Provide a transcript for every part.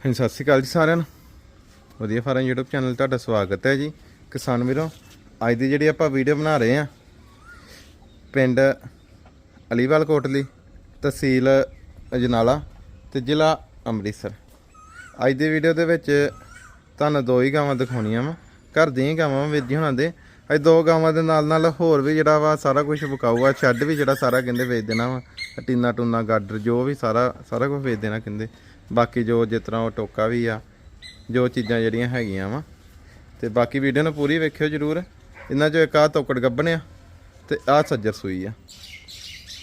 ਹਾਂਜੀ, ਸਤਿ ਸ਼੍ਰੀ ਅਕਾਲ ਜੀ ਸਾਰਿਆਂ ਨੂੰ। ਵਧੀਆ ਫਾਰਮ YouTube ਚੈਨਲ ਤੁਹਾਡਾ ਸਵਾਗਤ ਹੈ ਜੀ। ਕਿਸਾਨ ਵੀਰੋ, ਅੱਜ ਦੀ ਜਿਹੜੀ ਆਪਾਂ ਵੀਡੀਓ ਬਣਾ ਰਹੇ ਆ ਪਿੰਡ ਅਲੀਵਾਲ ਕੋਟਲੀ ਤਹਿਸੀਲ ਅਜਨਾਲਾ ਤੇ ਜ਼ਿਲ੍ਹਾ ਅੰਮ੍ਰਿਤਸਰ। ਅੱਜ ਦੀ ਵੀਡੀਓ ਦੇ ਵਿੱਚ ਤੁਹਾਨੂੰ ਦੋ ਹੀ ਗਾਵਾਂ ਦਿਖਾਉਣੀਆਂ ਵਾ। ਘਰ ਦੀਆਂ ਹੀ ਗਾਵਾਂ ਵੀਰ ਜੀ ਹੁਣਾਂ ਦੇ। ਅੱਜ ਦੋ ਗਾਵਾਂ ਦੇ ਨਾਲ ਨਾਲ ਹੋਰ ਵੀ ਜਿਹੜਾ ਵਾ ਸਾਰਾ ਕੁਝ ਵਿਕਾਊਗਾ। ਆ ਛੱਡ ਵੀ ਜਿਹੜਾ ਸਾਰਾ ਕਹਿੰਦੇ ਵੇਚ ਦੇਣਾ ਵਾ। ਟੀਨਾ ਟੂਨਾ, ਗਾਡਰ ਜੋ ਵੀ ਸਾਰਾ ਸਾਰਾ ਕੁਝ ਵੇਚ ਦੇਣਾ ਕਹਿੰਦੇ। ਬਾਕੀ ਜੋ ਜਿਸ ਤਰ੍ਹਾਂ ਉਹ ਟੋਕਾ ਵੀ ਆ ਜੋ ਚੀਜ਼ਾਂ ਜਿਹੜੀਆਂ ਹੈਗੀਆਂ ਵਾ। ਤੇ ਬਾਕੀ ਵੀਡੀਓ ਨੂੰ ਪੂਰੀ ਵੇਖਿਓ ਜਰੂਰ। ਇਹਨਾਂ ਚੋਂ ਇੱਕ ਆ ਤੋਕੜ ਗੱਬਣਿਆ ਤੇ ਆ ਸੱਜਰ ਸੂਈ ਆ।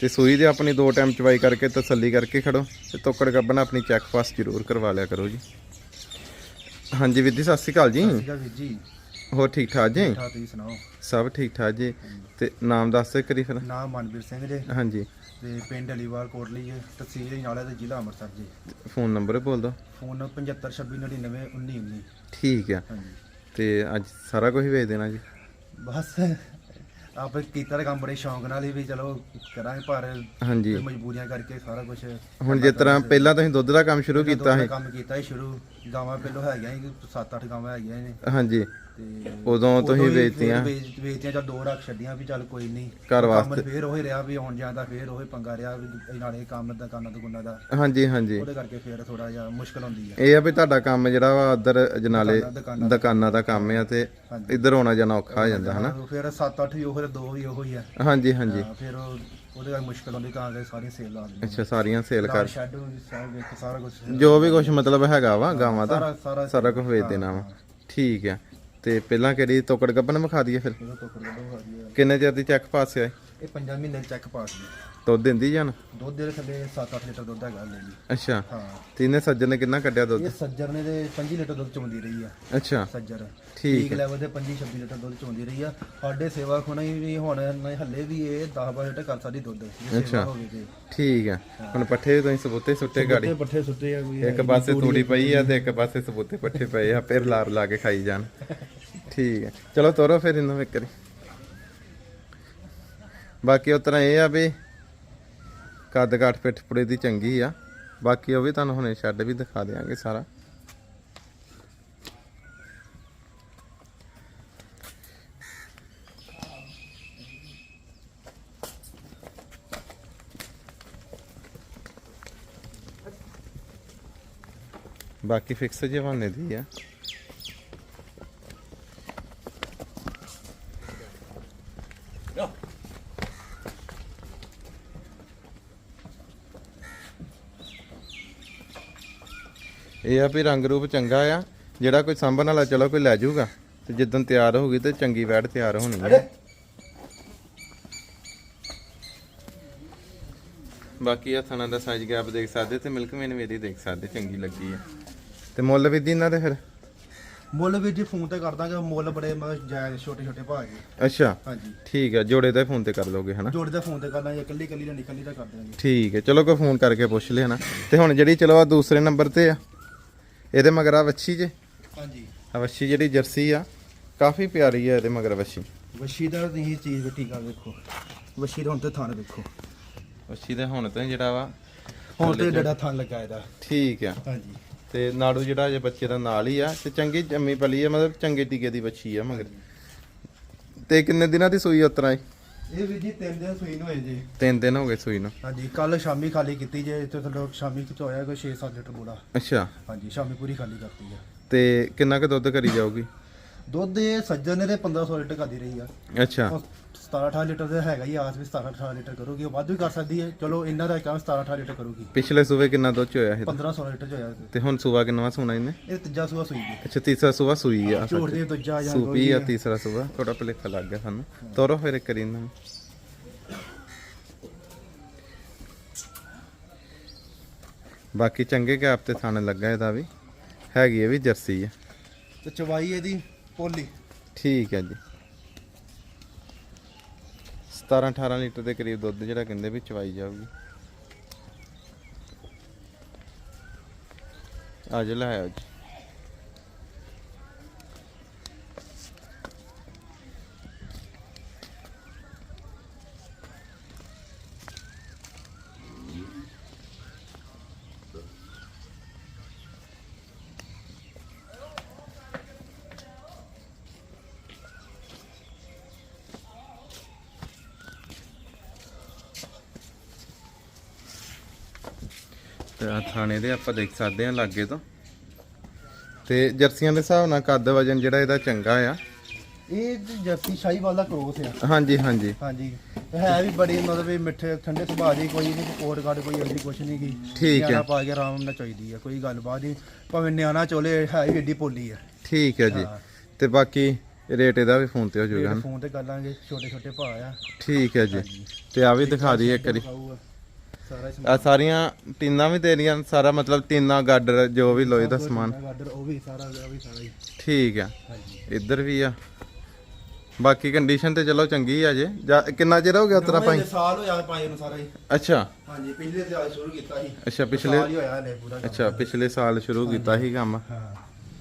ਤੇ ਸੂਈ ਦੇ ਆਪਣੀ ਦੋ ਟਾਈਮ ਚਵਾਈ ਕਰਕੇ ਤਸੱਲੀ ਕਰਕੇ ਖੜੋ ਤੇ ਤੋਕੜ ਗੱਬਣਾ ਆਪਣੀ ਚੈੱਕ ਪਾਸ ਜਰੂਰ ਕਰਵਾ ਲਿਆ ਕਰੋ ਜੀ। ਹਾਂਜੀ ਵੀਰ ਜੀ ਸਤਿ ਸ਼੍ਰੀ ਅਕਾਲ ਜੀ। ਠੀਕ ਆ ਵੀਰ ਜੀ। ਹੋਰ ਠੀਕ ਠਾਕ ਜੀ? ਠਾ ਤੁਸੀਂ ਸੁਣਾਓ? ਸਭ ਠੀਕ ਠਾਕ ਜੀ। ਤੇ ਨਾਮ ਦੱਸ ਦੇ ਕਰੀ ਫਿਰ। ਨਾਮ ਮਨਵੀਰ ਸਿੰਘ ਜੀ। ਹਾਂਜੀ। ਤੇ ਪਿੰਡ ਅਲੀਵਾਲ ਕੋਟਲੀ ਜੀ ਤਹਿਸੀਲ ਨਾਲੇ ਤੇ ਜ਼ਿਲ੍ਹਾ ਅੰਮ੍ਰਿਤਸਰ ਜੀ। ਫੋਨ ਨੰਬਰ ਬੋਲ ਦੋ ਫੋਨ 7526991919 ਠੀਕ ਆ। ਹਾਂਜੀ। ਤੇ ਅੱਜ ਸਾਰਾ ਕੁਝ ਵੇਚ ਦੇਣਾ ਜੀ? ਬਸ ਆਪ ਕੀਤਾ ਤਾਂ ਕੰਮ ਬੜੇ ਸ਼ੌਂਕ ਨਾਲ ਹੀ ਵੀ ਚਲੋ ਕਰਾਂਗੇ ਪਰ ਹਾਂਜੀ। ਮਜਬੂਰੀਆਂ ਕਰਕੇ ਸਾਰਾ ਕੁਝ ਹੁਣ ਜਿਸ ਤਰ੍ਹਾਂ ਪਹਿਲਾਂ ਤੁਸੀਂ ਦੁੱਧ ਦਾ ਕੰਮ ਸ਼ੁਰੂ ਕੀਤਾ ਸੀ। ਕੰਮ ਕੀਤਾ ਸੀ ਸ਼ੁਰੂ। ਗਾਵਾਂ ਪਹਿਲੋਂ ਹੈਗੀਆਂ ਸੀ 7-8 ਗਾਵਾਂ ਹੈਗੀਆਂ ਨੇ ਹਾਂਜੀ। ਤੇ ਉਦੋਂ ਤੁਸੀਂ ਉਦੋਂ ਹੀ ਵੇਚਤੀਆਂ। ਫਿਰ ਵੇਚ- ਵੇਚਤੀਆਂ ਜਾਂ ਦੋ ਰੱਖ ਛੱਡੀਆਂ ਵੀ ਚੱਲ ਕੋਈ ਨਹੀਂ ਘਰ ਕੰਮ ਵਾਸਤੇ। ਫੇਰ ਉਹੀ ਰਿਹਾ ਵੀ ਆਉਣ ਜਾਂਦਾ ਫੇਰ ਉਹੀ ਪੰਗਾ ਰਿਹਾ ਵੀ ਨਾਲੇ ਕੰਮ ਦਾ ਕੰਨਾਂ ਦੁਕਾਨਾਂ ਦਾ। ਹਾਂਜੀ ਹਾਂਜੀ। ਉਹਦੇ ਕਰਕੇ ਫੇਰ ਥੋੜਾ ਜਿਹਾ ਮੁਸ਼ਕਲ ਹੁੰਦੀ ਹੈ ਇਹ ਆ ਵੀ ਤੁਹਾਡਾ ਕੰਮ ਜਿਹੜਾ ਵਾ ਉਧਰ ਜਨਾਲੇ ਦੁਕਾਨਾਂ- ਦੁਕਾਨਾਂ ਦਾ। ਕੰਮ ਆ ਤੇ ਹਾਂਜੀ। ਇੱਧਰ ਆਉਣਾ ਜਾਣਾ ਔਖਾ ਹੋ ਜਾਂਦਾ ਹਨਾ? ਫਿਰ 7-8 ਵੀ ਉਹ ਦੋ ਵੀ ਉਹੋ ਹੀ ਆ। ਹਾਂਜੀ ਹਾਂਜੀ। ਹਾਂ, ਫਿਰ ਉਹ- ਉਹਦੇ ਕਰਕੇ ਮੁਸ਼ਕਲ ਹੁੰਦੀ ਤਾਂ ਕਿ ਸਾਰੀ ਸੇਲ ਲਾ ਦਿੰਦੇ ਅੱਛਾ ਸਾਰੀਆਂ ਸੇਲ ਕਰ ਸ਼ੈਡ ਸਾਰਾ ਵੇਖ ਸਾਰਾ ਕੁਝ ਜੋ ਵੀ ਕੁਝ ਮਤਲਬ ਹੈਗਾ ਵਾ ਗਾਵਾਂ ਦਾ ਸਾਰਾ ਸਾਰਾ ਕੁਝ ਵੇਚ ਦੇਣਾ ਵਾ। ਠੀਕ ਆ। ਤੇ ਪਹਿਲਾਂ ਕਿਹੜੀ ਤੋਕੜ ਗੱਬਨ ਵਿਖਾ ਦਈਏ ਫਿਰ? ਕਿੰਨੇ ਚਿਰ ਦੀ ਚੈੱਕ ਪਾਸ ਹੈ ਇਹ? 5 ਮਹੀਨੇ ਚੈੱਕ ਪਾਸ ਨੇ ਦੁੱਧ ਦਿੰਦੀ ਜਾਨ ਦੁੱਧ ਦੇ ਥੱਲੇ 7-8 ਲੀਟਰ ਦੁੱਧ ਹੈਗਾ ਲੈ ਜੀ ਅੱਛਾ। ਹਾਂ। ਤੇ ਇਹਨੇ ਸੱਜਣ ਨੇ ਕਿੰਨਾ ਕੱਢਿਆ ਦੁੱਧ? ਇਹ ਸੱਜਰ ਨੇ ਦੇ 25 ਲੀਟਰ ਦੁੱਧ ਚੋਂਦੀ ਰਹੀ ਆ। ਅੱਛਾ। ਸੱਜਰ ਠੀਕ ਲੈਵਲ ਦੇ 25-26 ਲੀਟਰ ਦੁੱਧ ਚੋਂਦੀ ਰਹੀ ਆ। ਸਾਡੇ ਸੇਵਾ ਖੋਣਾ ਵੀ ਹੁਣ ਹੱਲੇ ਵੀ ਇਹ 10-12 ਲੀਟਰ ਕਰ ਸਕਦੀ ਦੁੱਧ। ਤੇ। ਠੀਕ ਆ। ਹੁਣ ਪੱਠੇ ਤੁਸੀਂ ਸਬੂਤੇ ਸੁੱਟੇ ਗਾੜੀ? ਪੱਠੇ ਸੁੱਟੇ ਆ ਕੋਈ। ਇੱਕ ਪਾਸੇ ਤੂੜੀ ਪਈ ਆ ਤੇ ਇੱਕ ਪਾਸੇ ਸਬੂਤੇ ਪੱਠੇ ਪਏ ਆ ਫਿਰ ਲਾਰ ਲਾ ਕੇ ਖਾਈ ਜਾਣ। ਠੀਕ ਹੈ ਚਲੋ ਤੋਰੋ ਫਿਰ ਇਹਨੂੰ ਇੱਕ ਵਾਰੀ। ਬਾਕੀ ਉਸ ਤਰ੍ਹਾਂ ਇਹ ਆ ਵੀ ਕੱਦ ਕਾਠ ਪਿੱਠ ਪੁੜੇ ਦੀ ਚੰਗੀ ਆ। ਬਾਕੀ ਉਹ ਵੀ ਤੁਹਾਨੂੰ ਹੁਣੇ ਛੱਡ ਵੀ ਦਿਖਾ ਦੇਾਂਗੇ ਸਾਰਾ। ਬਾਕੀ ਫਿਕਸ ਜਵਾਨੇ ਦੀ ਆ। ਇਹ ਆ ਵੀ ਰੰਗ ਰੂਪ ਚੰਗਾ ਆ ਜਿਹੜਾ ਕੋਈ ਸੰਭਣ ਵਾਲਾ ਚਲੋ ਕੋਈ ਲੈ ਜਾਊਗਾ। ਤੇ ਜਿੱਦਣ ਤਿਆਰ ਹੋਊਗੀ ਤੇ ਚੰਗੀ ਵੈੜ ਤਿਆਰ ਹੋਣੀ ਹੈ ਬਾਕੀ ਆ ਥਣਾ ਦਾ ਸਾਈਜ਼ ਗੈਪ ਦੇਖ ਸਕਦੇ ਤੇ ਮਿਲਕ ਮੇਨ ਮੇਰੀ ਦੇਖ ਸਕਦੇ ਚੰਗੀ ਲੱਗੀ ਆ। ਤੇ ਮੁੱਲ ਵੀ ਦੀ ਇਹਨਾਂ ਦੇ ਫਿਰ? ਮੁੱਲ ਵੀ ਜੀ ਫੋਨ ਤੇ ਕਰ ਦਾਂਗੇ ਮੁੱਲ ਬੜੇ ਜਾਇਜ਼ ਛੋਟੇ ਛੋਟੇ ਭਾਅ ਜੀ। ਅੱਛਾ ਹਾਂਜੀ। ਠੀਕ ਆ ਜੋੜੇ ਦਾ ਫੋਨ ਤੇ ਕਰ ਲੋਗੇ ਹਨਾ? ਜੋੜੇ ਦਾ ਫੋਨ ਤੇ ਕਰ ਦਾਂਗੇ ਇਕੱਲੀ ਇਕੱਲੀ ਦਾ ਨਿਕਲੀ ਦਾ ਕਰ ਦਾਂਗੇ। ਠੀਕ ਹੈ ਚਲੋ ਕੋਈ ਫੋਨ ਕਰਕੇ ਪੁੱਛ ਲਿਆ ਨਾ। ਤੇ ਹੁਣ ਜਿਹੜੀ ਚਲੋ ਆ ਦੂਸਰੇ ਨੰਬਰ ਤੇ ਆ ਇਹਦੇ ਮਗਰ ਆ ਵੱਛੀ ਜੇ? ਹਾਂਜੀ। ਆ ਵੱਛੀ ਜਿਹੜੀ ਜਰਸੀ ਆ ਕਾਫੀ ਪਿਆਰੀ ਆ ਇਹਦੇ ਮਗਰ ਵੱਛੀ। ਵਸ਼ੀ ਦਾ ਤੁਸੀਂ ਚੀਜ਼ ਵੱਟੀ ਕਰ ਵੇਖੋ। ਵਸ਼ੀ ਦਾ ਹੁਣ ਤੇ ਥਣ ਵੇਖੋ। ਵੱਛੀ ਦੇ ਹੁਣ ਤਾਂ ਜਿਹੜਾ ਵਾ ਹੁਣ ਤੇ ਡੜਾ ਥਣ ਲੱਗਾ ਇਹਦਾ। ਠੀਕ ਆ। ਹਾਂਜੀ। ਤੇ ਨਾੜੂ ਜਿਹੜਾ ਜੇ ਬੱਚੇ ਦਾ ਨਾਲ ਹੀ ਆ ਤੇ ਚੰਗੀ ਜੰਮੀ ਪਲੀ ਆ ਮਤਲਬ ਚੰਗੇ ਟੀਕੇ ਦੀ ਵੱਛੀ ਆ ਮਗਰ। ਤੇ ਕਿੰਨੇ ਦਿਨਾਂ ਦੀ ਸੂਈ ਉਤਰਾ ਏ ਇਹ ਵੀ ਜੀ ਤਿੰਨ ਦਿਨ ਸੂਈ ਨੂੰ ਹੋਏ ਜੀ। ਤਿੰਨ ਦਿਨ ਹੋ ਗਏ ਸੂਈ ਨੂੰ। ਹਾਂਜੀ ਕੱਲ ਸ਼ਾਮੀ ਖਾਲੀ ਕੀਤੀ ਜੇ ਇੱਥੇ ਲੋਕ ਸ਼ਾਮੀ ਕਿਤੇ ਹੋਇਆ ਕੋਈ 6-7 ਲੀਟਰ ਬੋੜਾ ਅੱਛਾ। ਹਾਂਜੀ ਸ਼ਾਮੀ ਪੂਰੀ ਖਾਲੀ ਕਰਤੀ ਆ। ਤੇ ਕਿੰਨਾ ਕੁ ਦੁੱਧ ਕਰੀ ਜਾਊਗੀ? ਦੁੱਧ ਇਹ ਸੱਜਣ ਨੇ ਤੇ 1500 ਲੀਟਰ ਕਰਦੀ ਰਹੀ ਆ। ਅੱਛਾ। 17-18 ਲੀਟਰ ਦਾ ਹੈਗਾ ਹੀ ਆਸ ਵੀ 17-18 ਲੀਟਰ ਕਰੂਗੀ ਉਹ ਵੱਧ ਵੀ ਕਰ ਸਕਦੀ ਹੈ। ਚਲੋ ਇਹਨਾਂ ਦਾ ਕੰਮ 17-18 ਲੀਟਰ ਕਰੂਗੀ। ਪਿਛਲੇ ਸੂਵੇ ਕਿੰਨਾ ਦੁੱਧ ਚ ਹੋਇਆ ਇਹ 1500 ਲੀਟਰ ਚ ਹੋਇਆ ਤੇ ਹੁਣ ਸੂਆ ਕਿੰਨਾ ਸੂਣਾ ਇਹਨੇ? ਇਹ ਤੀਜਾ ਸੂਆ ਸੂਈ ਦੀ ਅੱਛਾ ਤੀਸਰਾ ਸੂਆ ਸੂਈ ਆ। ਝੋੜ ਦੇ ਦੂਜਾ ਜਾਂ ਸੂਪੀ ਆ ਤੀਸਰਾ ਸੂਆ ਥੋੜਾ ਭਲੇਖਾ ਲੱਗ ਗਿਆ ਸਾਨੂੰ। ਤੋਰੋ ਫਿਰ ਇੱਕ ਇਹਨਾਂ ਨੂੰ। ਬਾਕੀ ਚੰਗੇ ਗੈਪ ਤੇ ਥਾਣੇ ਲੱਗਾ ਇਹਦਾ ਵੀ। ਹੈਗੀ ਇਹ ਵੀ ਜਰਸੀ ਆ। ਤੇ ਚਵਾਈ ਇਹਦੀ ਪੋਲੀ। ਠੀਕ ਹੈ ਜੀ। 17 18 ਲੀਟਰ ਦੇ ਕਰੀਬ ਦੁੱਧ ਜਿਹੜਾ ਕਹਿੰਦੇ ਵੀ ਚਵਾਈ ਜਾਊਗੀ। ਅੱਜ ਲੈ ਆਓ ਜੀ। ਤੇ ਆਹ ਥਾਣੇ ਦੇ ਆਪਾਂ ਦੇਖ ਸਕਦੇ ਹਾਂ ਲਾਗੇ ਤੋਂ। ਤੇ ਜਰਸੀਆਂ ਦੇ ਹਿਸਾਬ ਨਾਲ ਕੱਦ ਵਜਨ ਜਿਹੜਾ ਇਹਦਾ ਚੰਗਾ ਆ। ਇਹ ਜਰਸੀ ਸ਼ਾਹੀਵਾਲ ਦਾ ਕ੍ਰੋਸ ਆ। ਹਾਂਜੀ ਹਾਂਜੀ। ਹਾਂਜੀ। ਹੈ ਵੀ ਬੜੀ ਮਤਲਬ ਵੀ ਮਿੱਠੇ ਠੰਡੇ ਸੁਭਾਅ ਦੀ ਕੋਈ ਨਹੀਂ ਕੋਟ ਕਾਟ ਕੋਈ ਐਡੀ ਕੁਛ ਨਹੀਂ ਕੀ ਠੀਕ ਹੈ। ਪਾ ਕੇ ਆਰਾਮ ਨਾਲ ਚਾਹੀਦੀ ਆ ਕੋਈ ਗੱਲਬਾਤ ਨਹੀਂ ਭਾਵੇਂ ਨਿਆਣਾ ਚੋਲੇ ਹੈ ਵੀ ਐਡੀ ਪੋਲੀ ਆ। ਠੀਕ ਹੈ ਜੀ। ਤੇ ਬਾਕੀ ਰੇਟ ਇਹਦਾ ਵੀ ਫੋਨ ਤੇ ਹੋ ਜਾਊਗਾ ਫੋਨ ਤੇ ਕਰ ਲਾਂਗੇ ਛੋਟੇ ਛੋਟੇ ਭਾਅ ਆ। ਠੀਕ ਹੈ ਜੀ। ਤੇ ਆ ਵੀ ਦਿਖਾ ਦਈਏ ਇੱਕ ਵਾਰੀ। ਸਾਰਾ ਹੀ ਆ ਸਾਰੀਆਂ ਟੀਨਾਂ ਵੀ ਤੇਰੀਆਂ ਸਾਰਾ ਮਤਲਬ ਟੀਨਾਂ ਗਾਡਰ ਜੋ ਵੀ ਲੋਹੇ ਦਾ ਸਮਾਨ। ਗਾਡਰ ਉਹ ਵੀ ਸਾਰਾ ਉਹ ਵੀ ਸਾਰਾ ਹੀ। ਠੀਕ ਆ। ਹਾਂਜੀ। ਇੱਧਰ ਵੀ ਆ। ਬਾਕੀ ਕੰਡੀਸ਼ਨ ਤੇ ਚਲੋ ਚੰਗੀ ਆ ਜੇ। ਜਾਂ ਕਿੰਨਾ ਚਿਰ ਹੋ ਗਿਆ ਉਤਰਾ ਭਾਈ? ਸਾਲ ਹੋਇਆ ਪਾਏ ਨੂੰ ਸਾਰਾ। ਹੀ ਅੱਛਾ। ਹਾਂਜੀ ਪਿਛਲੇ ਸਾਲ ਸ਼ੁਰੂ ਕੀਤਾ ਸੀ। ਅੱਛਾ ਪਿਛਲੇ ਸਾਲ ਹੀ ਹੋਇਆ ਹਲੇ ਪੂਰਾ। ਅੱਛਾ ਪਿਛਲੇ ਸਾਲ ਸ਼ੁਰੂ ਕੀਤਾ ਸੀ ਕੰਮ। ਹਾਂ।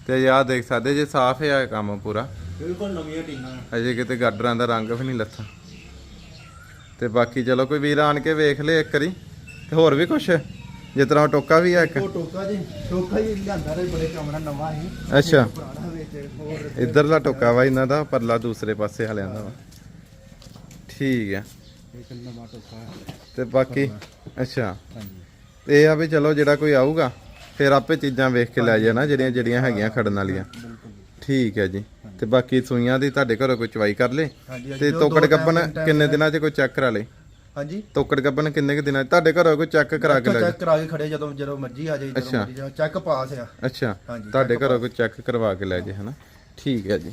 ਤੇ ਯਾਰ ਦੇਖ ਸਕਦੇ ਜੇ ਸਾਫ਼ ਹੈ ਕੰਮ ਪੂਰਾ। ਬਿਲਕੁਲ ਨਵੀਆਂ ਟੀਨਾਂ। ਅਜੇ ਕਿਤੇ ਗਾਡਰਾਂ ਦਾ ਰੰਗ ਵੀ ਨਹੀਂ ਲੱਥਾ। ਤੇ ਬਾਕੀ ਚਲੋ ਕੋਈ ਵੀਰ ਆਣ ਕੇ ਵੇਖ ਲੇ ਇੱਕ ਵਾਰੀ। ਤੇ ਹੋਰ ਵੀ ਕੁਛ? ਜਿਸ ਤਰ੍ਹਾਂ ਉਹ ਟੋਕਾ ਵੀ ਆ ਇੱਕ? ਉਹ ਟੋਕਾ ਜੀ ਟੋਕਾ ਹੀ ਲਿਆਂਦਾ ਰੇ ਬੜੇ ਕਮਰਾ ਨਵਾਂ ਸੀ ਅੱਛਾ। ਪੁਰਾਣਾ ਵਿੱਚ ਹੋਰ ਇੱਧਰਲਾ ਟੋਕਾ ਵਾ ਇਹਨਾਂ ਦਾ ਪਰਲਾ ਦੂਸਰੇ ਪਾਸੇ ਹਲਿਆਂ ਦਾ ਵਾ। ਠੀਕ ਆ। ਇੱਕ ਨਵਾਂ ਟੋਕਾ। ਹੈ। ਤੇ ਬਾਕੀ? ਅੱਛਾ। ਇਹ ਆ ਵੀ ਚਲੋ ਜਿਹੜਾ ਕੋਈ ਆਊਗਾ ਫਿਰ ਆਪੇ ਚੀਜ਼ਾਂ ਵੇਖ ਕੇ ਲੈ ਜਾਣਾ ਜਿਹੜੀਆਂ ਜਿਹੜੀਆਂ ਹੈਗੀਆਂ ਖੜਨ ਵਾਲੀਆਂ। ਠੀਕ ਹੈ ਜੀ। ਤੇ ਬਾਕੀ ਸੂਈਆਂ ਦੀ ਤੁਹਾਡੇ ਘਰੋਂ ਕੋਈ ਚਵਾਈ ਕਰ ਲੇ? ਤੇ ਤੋਕੜ time- time ਕਿੰਨੇ ਦਿਨਾਂ 'ਚ ਕੋਈ ਚੈੱਕ ਕਰਾ ਲੇ? ਹਾਂਜੀ। ਤੋਕੜ ਗੱਬਨ ਕਿੰਨੇ ਕੁ ਦਿਨਾਂ 'ਚ? ਤੁਹਾਡੇ ਘਰੋਂ ਕੋਈ ਚੈੱਕ ਕਰਾ ਕੇ ਲੈ ਚੈੱਕ ਕਰਾ ਕੇ ਖੜੇ ਜਦੋਂ ਜਦੋਂ ਮਰਜ਼ੀ ਆ ਜਾਏ ਜਦੋਂ ਅੱਛਾ। ਮਰਜ਼ੀ ਚੈੱਕ ਪਾਸ ਆ। ਅੱਛਾ। ਹਾਂਜੀ, ਤੁਹਾਡੇ ਘਰੋਂ ਕੋਈ ਚੈੱਕ ਕਰਵਾ ਕੇ ਲੈ ਜੇ ਹਨਾ? ਠੀਕ ਹੈ ਜੀ।